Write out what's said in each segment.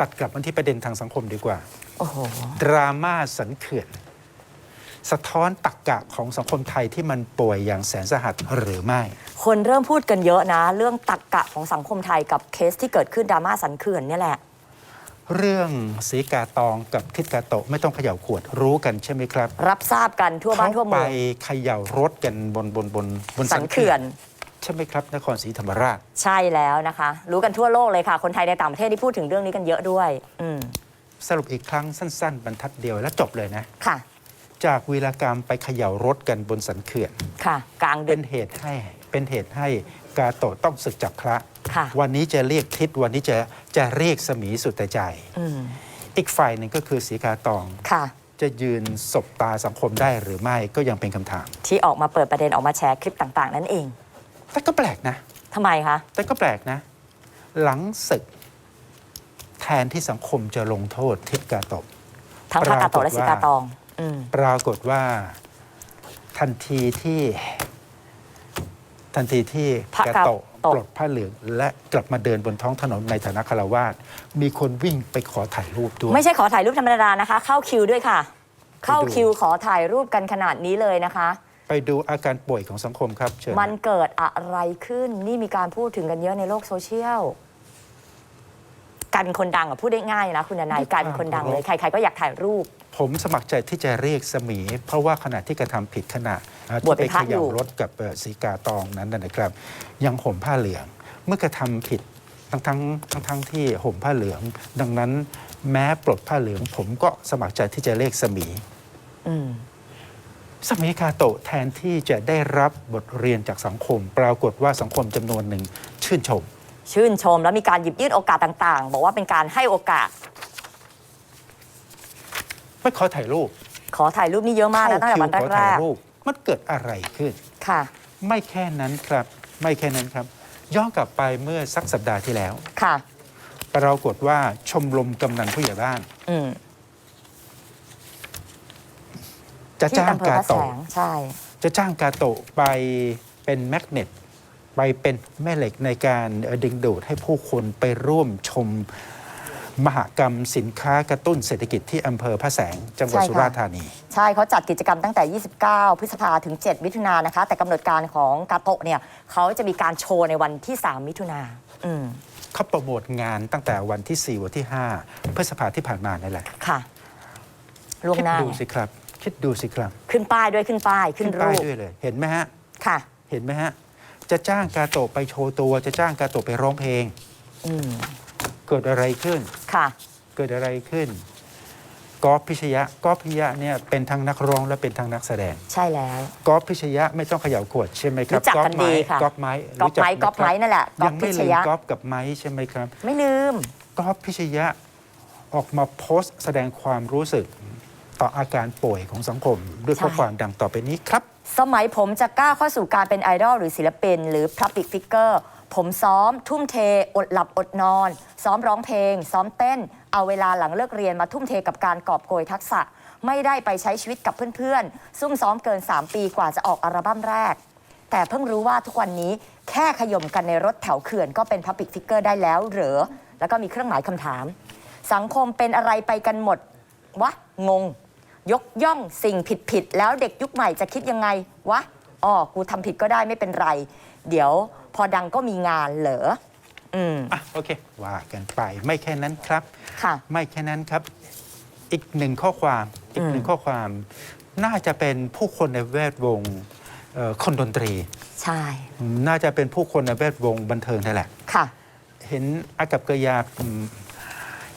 ตัดกลับมาที่ประเด็นทางสังคมดีกว่า โอ้โห ดราม่าสันเขื่อน สะท้อนตักกะของสังคมไทยที่มันป่วยอย่างแสนสาหัสหรือไม่ คนเริ่มพูดกันเยอะนะ เรื่องตักกะของสังคมไทยกับเคสที่เกิดขึ้นดราม่าสันเขื่อนเนี่ยแหละ เรื่องสีกาตองกับทิศกาโตะไม่ต้องเขย่าขวดรู้กันใช่ไหมครับรับทราบกันทั่วบ้านทั่วเขาเมืไปองเขย่ารถกันบนบนบนบนสันเขื่อน ใช่ไหมครับ นครศรีธรรมราช ใช่แล้วนะคะ รู้กันทั่วโลกเลยค่ะ คนไทยในต่างประเทศที่พูดถึงเรื่องนี้กันเยอะด้วย อืมสรุปอีกครั้งสั้น ๆ บรรทัดเดียวแล้วจบเลยนะ ค่ะ จากวีรกรรมไปเขย่ารถกันบนสันเขื่อน ค่ะ กลางดึเป็ก นเหตุให้เป็นเหตุให้กาโตะต้องศึกจากพระ ค่ะ วันนี้จะเรียกทิศวันนี้จะจะเรียกสมีสุดแต่ใจ อืมอีกฝ่ายหนึ่งก็คือสีกาตอง ค่ะ จะยืนสบตาสังคมได้หรือไม่ก็ยังเป็นคำถาม ที่ออกมาเปิดประเด็นออกมาแชร์คลิปต่าง ๆ นั่นเอง แต่ก็แปลกนะ ทำไมคะ แต่ก็แปลกนะ หลังศึก แทนที่สังคมจะลงโทษทิศกาโตะ ทั้งพระกาโตะและปรากฏว่าสิกาตอง อืม ปรากฏว่าทันทีที่ทันทีที่พระกากาโตะโตะ ปลดผ้าเหลือง และกลับมาเดินบนท้องถนนในฐานะคารวาสมีคนวิ่งไปขอถ่ายรูปด้วย ไม่ใช่ขอถ่ายรูปธรรมดานะคะ เข้าคิวด้วยค่ะ เข้าไปดูคิวขอถ่ายรูปกันขนาดนี้เลยนะคะ ไปดูอาการป่วยของสังคมครับเชิญมันเกิดอะไรขึ้น นี่มีการพูดถึงกันเยอะในโลกโซเชียลกลายเป็นคนดังอะพูดได้ง่ายนะคุณนายกลายเป็นคนดังเลย ใครๆก็อยากถ่ายรูป ผมสมัครใจที่จะเรียกสมี เพราะว่าขณะที่กระทำผิดขณะอ่าบวชที่เป็นพระไปเขย่าอยู่รถกับเอ่อสีกาตองนั้นนะนะครับ ยังห่มผ้าเหลือง เมื่อกระทำผิดทั้งทั้งทั้งทั้งที่ห่มผ้าเหลือง ดังนั้นแม้ปลดผ้าเหลือง ผมก็สมัครใจที่จะเรียกสมี อืม สมีคาโตะแทนที่จะได้รับบทเรียนจากสังคม ปรากฏว่าสังคมจำนวนหนึ่งชื่นชม ชื่นชมแล้วมีการหยิบยื่นโอกาสต่างๆ บอกว่าเป็นการให้โอกาส ไม่ขอถ่ายรูปขอถ่ายรูปนี่เยอะมากนะตั้งแต่วันเข้าคิวขอแรถ่ายกรูปมันเกิดอะไรขึ้น ๆค่ะ ไม่แค่นั้นครับ ไม่แค่นั้นครับ ย้อนกลับไปเมื่อสักสัปดาห์ที่แล้ว ค่ะ ปรากฏว่าชมรมกำนันผู้ใหญ่บ้าน อืม จะที่จ้างอำเภอกาพระแสโตะงใช่ จะจ้างกาโตะไปเป็นแมกเนตไปเป็นแม่เหล็กในการเอ่อดึงดูดให้ผู้คนไปร่วมชมมหกรรมสินค้ากระตุ้นเศรษฐกิจที่อำเภอพระแสงจังหวัดใช่ค่ะ สุราษฎร์ธานี ใช่เขาจัดกิจกรรมตั้งแต่ 29 พฤษภาถึง 7 มิถุนายนนะคะ แต่กำหนดการของกาโตะเนี่ยเขาจะมีการโชว์ในวันที่ 3 มิถุนาอืมเขาโปรโมทงานตั้งแต่วันที่ 4 วันที่ 5 พฤษภาที่ผ่านมานี่แหละค่ะล่วงคิดหน้าดูสิครับ คิดดูสิครับขึ้นป้ายด้วยขึ้นป้ายขึ้นป้ารูยปด้วยเลยเห็นไหมฮะค่ะ เห็นไหมฮะจะจ้างกาโตะไปโชว์ตัว จะจ้างกาโตะไปร้องเพลง อืมเกิดอะไรขึ้น ค่ะ เกิดอะไรขึ้นกอฟพิชยะกอฟพิชยะเนี่ยเป็นทั้งนักร้องและเป็นทั้งนักแสดงใช่แล้ว กอฟพิชยะไม่ต้องเขย่าขวดใช่ไหมครับรู้จักกันดีค่ะกอฟไม้ก๊อฟไม้รู้จัก๊อฟไม้หครับนั่นแหละก๊อยัฟงพิไม่ชลืมยะกอฟกับไม้ใช่ไหมครับ ไม่ลืม กอฟพิชยะออกมาโพสต์แสดงความรู้สึก ต่ออาการป่วยของสังคม ด้วยข้อความดังต่อไปนี้ครับ สมัยผมจะก้าวเข้าสู่การเป็นไอดอลหรือศิลปิน หรือ Public Figure ผมซ้อม ทุ่มเท อดหลับอดนอน ซ้อมร้องเพลง ซ้อมเต้น เอาเวลาหลังเลิกเรียนมาทุ่มเทกับการกอบโกยทักษะ ไม่ได้ไปใช้ชีวิตกับเพื่อนๆ ซุ่มซ้อมเกิน 3 ปีกว่าจะออกอัลบั้มแรก แต่เพิ่งรู้ว่าทุกวันนี้แค่ขย่มกันในรถแถวเขื่อนก็เป็น Public Figure ได้แล้วเหรอ แล้วก็มีเครื่องหมายคำถาม สังคมเป็นอะไรไปกันหมดวะงง ยกย่องสิ่งผิดผิดๆแล้วเด็กยุคใหม่จะคิดยังไงวะอ๋อกูทำผิดก็ได้ไม่เป็นไร เดี๋ยวพอดังก็มีงานเหรออืมอะโอเคว่ากันไปไม่แค่นั้นครับ ค่ะ ไม่แค่นั้นครับ อีกหนึ่งข้อความอีกหนึ่งข้อความ น่าจะเป็นผู้คนในแวดวงเอ่อคนดนตรี ใช่น่าจะเป็นผู้คนในแวดวงบันเทิงนั่นแหละ ค่ะ เห็นอากับกริยาอืม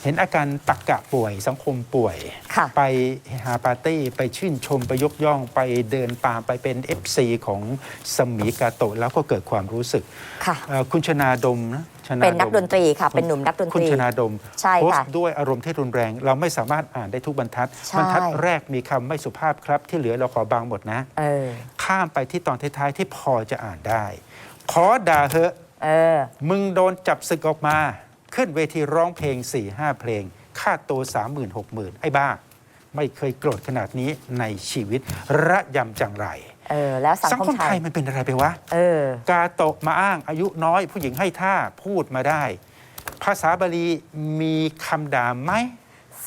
เห็นอาการตักกะป่วย สังคมป่วย ค่ะ ไปหาปาร์ตี้ ไปชื่นชม ไปยกย่อง ไปเดินตามไปเป็น FC ของสมีกาโตะแล้วก็เกิดความรู้สึกค่ะ เอ่อคุณชนาดมนะชาเป็นนักดนตรีค่ะ เป็นหนุ่มนักดนคุตณรี ชนาดมใช่โพสค่ะต์ด้วยอารมณ์ที่รุนแรง เราไม่สามารถอ่านได้ทุกบรรทัด ใช่ บรรทัดแรกมีคำไม่สุภาพครับ ที่เหลือเราขอบางหมดนะ เออ ข้ามไปที่ตอนท้ายๆที่พอจะอ่านได้ ขอด่าเหอะ เออ มึงโดนจับศึกออกมา ขึ้นเวทีร้องเพลง 4 5 เพลง ค่าตัว 30,000 60,000 ไอ้บ้า ไม่เคยโกรธขนาดนี้ในชีวิต ระยำจังไรเออแล้วสังสังคมคมไทไทยยมันเป็นอะไรไปวะเออกาโตะมาอ้างอายุน้อย ผู้หญิงให้ท่าพูดมาได้ ภาษาบาลีมีคำด่าไหม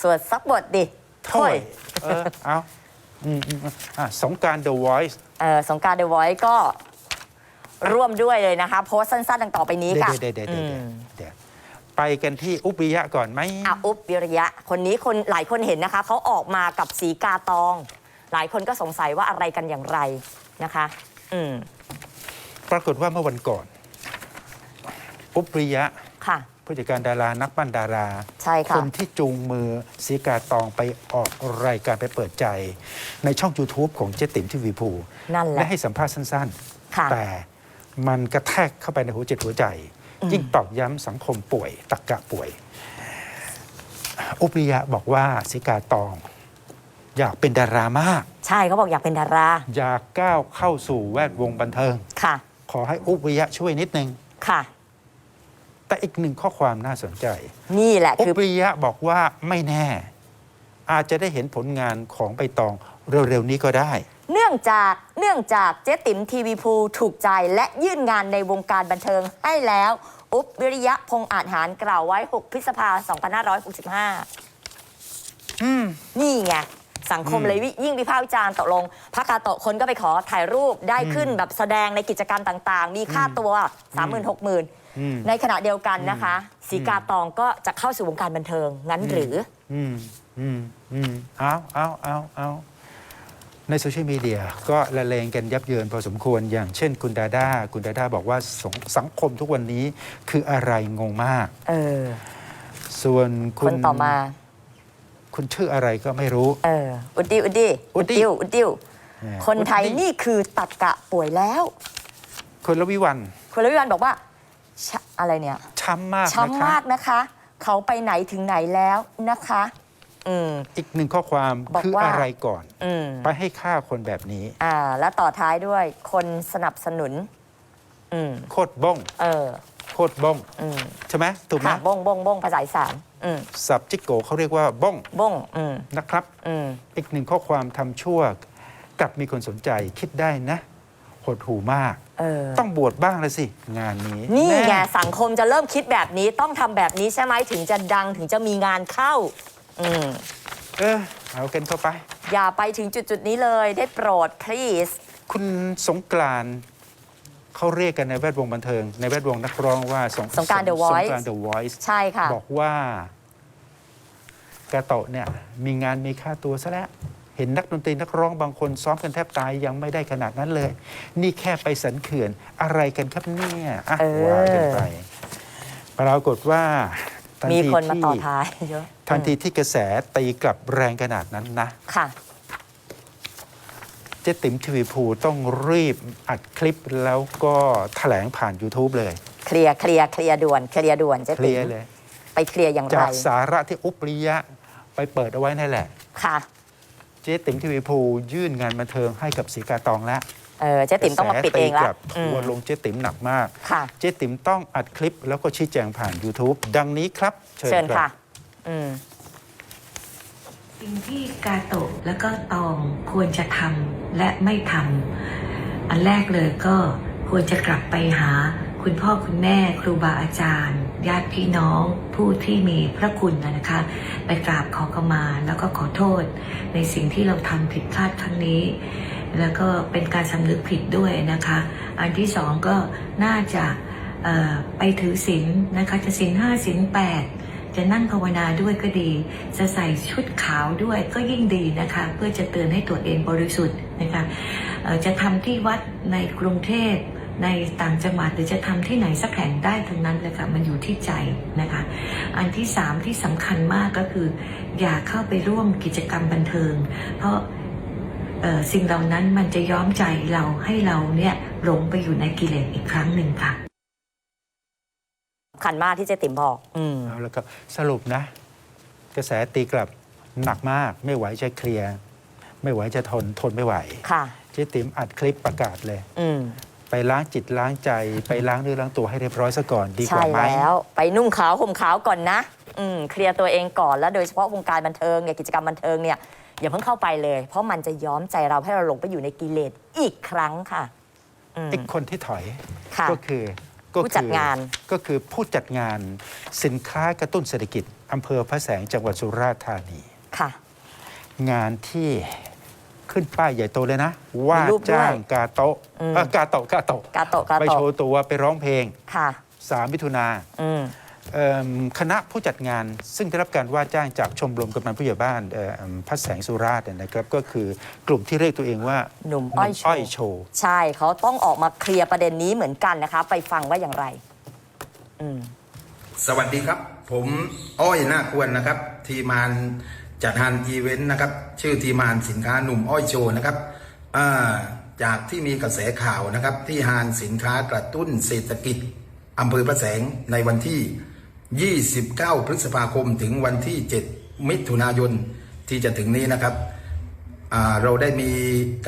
สวดสักบทดิถ้วยเออเอาอืมอืมอะสงกราร The Voice เออสงกรารเดอะไวท์ก็ร่วมด้วยเลยนะคะ โพสต์สั้นๆดังต่อไปนี้เดี๋ยค่ะวเดี๋ยวเดี๋ยวอืเดี๋ยวมเดี๋ยว ไปกันที่อุปริยะก่อนไหมอาอุบวิริยะ คนนี้คนหลายคนเห็นนะคะ เขาออกมากับสีกาตอง หลายคนก็สงสัยว่าอะไรกันอย่างไรนะคะ อืมปรากฏว่าเมื่อวันก่อน อุปริยะ ค่ะ ผู้จัดการดารานักปั้นดารา ใช่คค่ะนที่จูงมือสีกาตองไปออกรายการไปเปิดใจ ในช่อง YouTube ของเจ๊ติ๋มทีวีภูนั่นแหและละให้สัมภาษณ์สั้นค่ะ ๆ แต่มันกระแทกเข้าไปในหัวจิตหัวใจ ยิ่งตอกย้ำสังคมป่วยตักกะป่วย อุปริยะบอกว่าสีกาตอง อยากเป็นดารามาก ใช่เขาบอกอยากเป็นดารา อยากก้าวเข้าสู่แวดวงบันเทิง ค่ะ ขอให้อุปริยะช่วยนิดนึง ค่ะ แต่อีกหนึ่งข้อความน่าสนใจ นี่แหละอุคือ ปริยะบอกว่าไม่แน่ อาจจะได้เห็นผลงานของใบตองเร็วๆนี้ก็ได้ เนื่องจากเนื่องจากเจ๊ติ๋มทีวีภูถูกใจและยื่นงานในวงการบันเทิงให้แล้ว อุบวิริยะพงษ์อาจหารกล่าวไว้ 6 พฤษภา2565 อืม นี่ไง สังคมอืมเลยวิยิ่งวิพากษ์วิจารณ์ตกลงพระกาโตะคนก็ไปขอถ่ายรูปได้ขึ้นแบบแสดงในกิจกรรมต่างๆ มีค่าตัว 3 0 0 0 0 6 0 0 0อืมในขณะเดียวกันนะคะสีกาตองก็จะเข้าสู่วงการบันเทิงงั้นหรือ อืม อืม อืม เอาเอาเอาเอา ในโซเชียลมีเดียก็ละเลงกันยับเยินพอสมควรอย่างเช่นคุณดาด้าคุณดาด้าบอกว่าสงสังคมทุกวันนี้คืออะไรงงมาก เออ ส่วนคุคณนต่อมา คุณชื่ออะไรก็ไม่รู้ เออ อุดดิวอุดดิอุอุดดดิดิวอุดดิวแหมคนไทยอุดดินี่คือตักกะป่วยแล้ว คุณละวิวันคุณลวิวันบอกว่าชะอะไรเนี่ยช้ำมากนะช้ำคะ มากนะคะ เขาไปไหนถึงไหนแล้วนะคะ อืม อีกหนึ่งข้อความบอกคือว่า อะไรก่อน อืมไปให้ฆ่าคนแบบนี้ อ่า แล้วต่อท้ายด้วยคนสนับสนุน อืม โคตรบ้งเออ โคตรบ้งอืมใช่ไหมถูกไหมค่ะบงบงบงภาษาอีสานอืมสับจิกโกเขาเรียกว่าบ้งบงอืมนะครับ อืม อีกหนึ่งข้อความทำชั่วกลับมีคนสนใจคิดได้นะ หดหูมาก เออ ต้องบวชบ้างแล้วสิ งานนี้นี่ไงแสังคมจะเริ่มคิดแบบนี้ต้องทำแบบนี้ใช่ไหมถึงจะดังถึงจะมีงานเข้า อืมเออเอากันเข้าไป อย่าไปถึงจุดจุดๆนี้เลยได้โปรด please คุณสงกรานต์เขาเรียกกันในแวดวงบันเทิง ในแวดวงนักร้องว่าสงสงกรานต์ The ส Voice งกรานต์ The Voice ใช่ค่ะ บอกว่ากาโตะเนี่ยมีงานมีค่าตัวซะแล้ว เห็นนักดนตรีนักร้องบางคนซ้อมกันแทบตายยังไม่ได้ขนาดนั้นเลย นี่แค่ไปสันเขื่อนอะไรกันครับเนี่ยอะเออ ว่ากันไปปรากฏว่า ทัมีทีคนมาต่อที่ท้ายเยอะทันทีที่กระแสตีกลับแรงขนาดนั้นนะ ค่ะ เจ๊ติ๋มทีวีภูต้องรีบอัดคลิปแล้วก็แถลงผ่าน YouTube เลย เคลียร์เคลียร์เคลียร์ด่วนเคลียร์ด่วนเจ๊เคลีติ๋ยร์มเลย ไปเคลียร์อย่างไรจากสาระที่อุปริยะไปเปิดเอาไว้นั่นแหละ ค่ะ เจ๊ติ๋มทีวีภูยื่นงานบันเทิงให้กับสีกาตองแล้ว เออเจ๊ติ๋มต้องมาปิดเองละกระแสตีกลับอืมทัวร์ลงเจ๊ติ๋มหนักมาก ค่ะ เจ๊ติ๋มต้องอัดคลิปแล้วก็ชี้แจงผ่าน YouTube ดังนี้ครับ เชิญเชิญครัค่ะบอืม สิ่งที่กาโตะแล้วก็ตองควรจะทำและไม่ทำอันแรกเลยก็ควรจะกลับไปหา คุณพ่อคุณแม่ครูบาอาจารย์ ญาติพี่น้องผู้ที่มีพระคุณนะนะคะ ไปกราบขอขมาแล้วก็ขอโทษ ในสิ่งที่เราทำผิดพลาดครั้งนี้ แล้วก็เป็นการสำนึกผิดด้วยนะคะ อันที่สองก็น่าจะไปถือศีลนะคะจะศีลห้าศีลแปดจะนั่งภาวนาด้วยก็ดี จะใส่ชุดขาวด้วยก็ยิ่งดีนะคะ เพื่อจะเตือนให้ตัวเองบริสุทธิ์นะคะจะทำที่วัดในกรุงเทพในต่างจังหวัดหรือจะทำที่ไหนสักแห่งได้ทั้งนั้นเลยค่ะมันอยู่ที่ใจนะคะ อันที่สามที่สำคัญมากก็คือ อย่าเข้าไปร่วมกิจกรรมบันเทิง เพราะ สิ่งเหล่านั้นมันจะย้อมใจเราให้เราเนี่ยหลงไปอยู่ในกิเลสอีกครั้งหนึ่งค่ะขันมากที่เจ๊ติ๋มบอกอืมเอาแล้วก็สรุปนะ กระแสตีกลับหนักมากไม่ไหวจะเคลียร์ ไม่ไหวจะทนทนไม่ไหวค่ะเจ๊ติ๋มอัดคลิปประกาศเลย อืมไปล้างจิตล้างใจ ไปล้างเนื้อล้างตัวให้เรียบร้อยซะก่อนดีกใช่ว่าไหม แล้ว ไปนุ่งขาวห่มขาวก่อนนะ อืมเคลียร์ตัวเองก่อนแล้วโดยเฉพาะวงการบันเทิงเนี่ยกิจกรรมบันเทิงเนี่ย อย่าเพิ่งเข้าไปเลย เพราะมันจะย้อมใจเราให้เราหลงไปอยู่ในกิเลสอีกครั้งค่ะอืม อีกคนที่ถอยค่ะ ก็คือก็ผู้จัดงาน ก็คือผู้จัดงานสินค้ากระตุ้นเศรษฐกิจอำเภอพระแสงจังหวัดสุราษฎร์ธานี ค่ะ งานที่ขึ้นป้ายใหญ่โตเลยนะ ว่ารูปด้วยจ้างกาโตะอืมเอ่อกาโตะกาโตะกาโตะกาไปโตะโชว์ตัวไปร้องเพลงค่ะ 3มิถุนา อืมเอิ่ม คณะผู้จัดงานซึ่งได้รับการว่าจ้างจากชมรมกำนันผู้ใหญ่บ้านเอ่อพระแสงสุราษฎร์เนี่ยนะครับก็คือกลุ่มที่เรียกตัวเองว่าหนุ่มอ้อยโชว์อ้อยโชว์ใช่เขาต้องออกมาเคลียร์ประเด็นนี้เหมือนกันนะคะ ไปฟังว่าอย่างไรอืมสวัสดีครับ ผมอ้อยนาควรนะครับ ทีมานจัดงานอีเวนต์นะครับ ชื่อทีมานสินค้าหนุ่มอ้อยโชว์นะครับอ่าจากที่มีกระแสข่าวนะครับ ที่ฮานสินค้ากระตุ้นเศรษฐกิจอำเภอพระแสงในวันที่ 29 พฤษภาคมถึงวันที่ 7 มิถุนายนที่จะถึงนี้นะครับ เราได้มี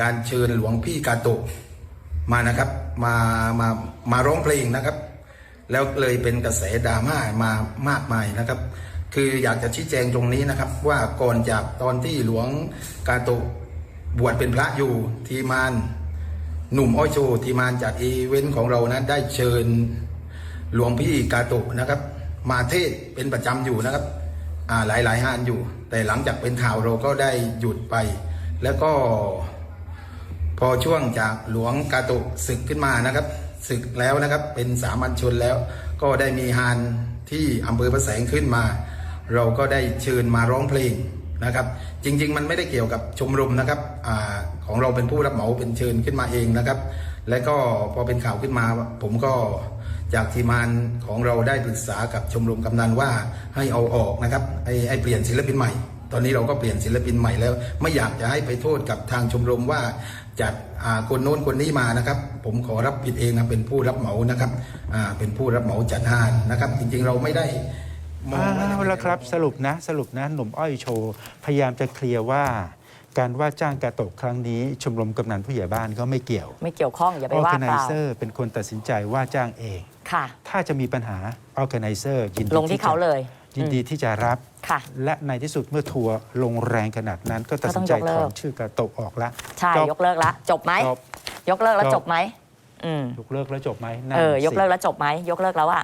การเชิญหลวงพี่กาโตะมานะครับมามามาร้องเพลงนะครับ แล้วเลยเป็นกระแสดราม่ามามากมายนะครับ คืออยากจะชี้แจงตรงนี้นะครับ ว่าก่อนจากตอนที่หลวงกาโตะบวชเป็นพระอยู่ทีมานหนุ่มอ้อยโชว์ทีมานจากอีเวนต์ของเรานะได้เชิญหลวงพี่กาโตะนะครับ มาเทศเป็นประจำอยู่นะครับอ่าหลายหลายงานอยู่ แต่หลังจากเป็นข่าวเราก็ได้หยุดไป แล้วก็ พอช่วงจากหลวงกาโตะศึกขึ้นมานะครับศึกแล้วนะครับเป็นสามัญชนแล้ว ก็ได้มีฮานที่อำเภอพระแสงขึ้นมา เราก็ได้เชิญมาร้องเพลงนะครับ จริง ๆ มันไม่ได้เกี่ยวกับชมรมนะครับอา ของเราเป็นผู้รับเหมาเป็นเชิญขึ้นมาเองนะครับ และก็พอเป็นข่าวขึ้นมา ผมก็จากทีมงานของเราได้ปรึกษากับชมรมกำนันว่าให้เอาออกนะครับให้ให้เปลี่ยนศิลปินใหม่ ตอนนี้เราก็เปลี่ยนศิลปินใหม่แล้ว ไม่อยากจะให้ไปโทษกับทางชมรมว่าจัดอ่าคนโน้นคนนี้มานะครับ ผมขอรับผิดเองนะเป็นผู้รับเหมานะครับอ่าเป็นผู้รับเหมาจัดงานนะครับ จริงๆเราไม่ได้มองว่าเอาละครับสรุปนะสรุปนะหนุ่มอ้อยโชว์ พยายามจะเคลียร์ว่า การว่าจ้างกาโตะครั้งนี้ชมรมกำนันผู้ใหญ่บ้านก็ไม่เกี่ยวไม่เกี่ยวข้องอย่าไปออว่าแกไนเปล่าเซอร์เป็นคนตัดสินใจว่าจ้างเอง ค่ะ ถ้าจะมีปัญหาออแกไนเซอร์ยินดีลงที่เขาเลย ยินดีที่จะรับ ค่ะ และในที่สุดเมื่อทัวร์ลงแรงขนาดนั้น ก็ตัดสินใจก็ต้องยกเลิถกอนชื่อกาโตะออกละใช่จบยกเลิกละจบไหม จบยกเลิกแล้วจบจบไหมอืมยกเลิกแล้วจบไหมนั่นเออยกสิ เลิกแล้วจบไหมยกเลิกแล้วอะ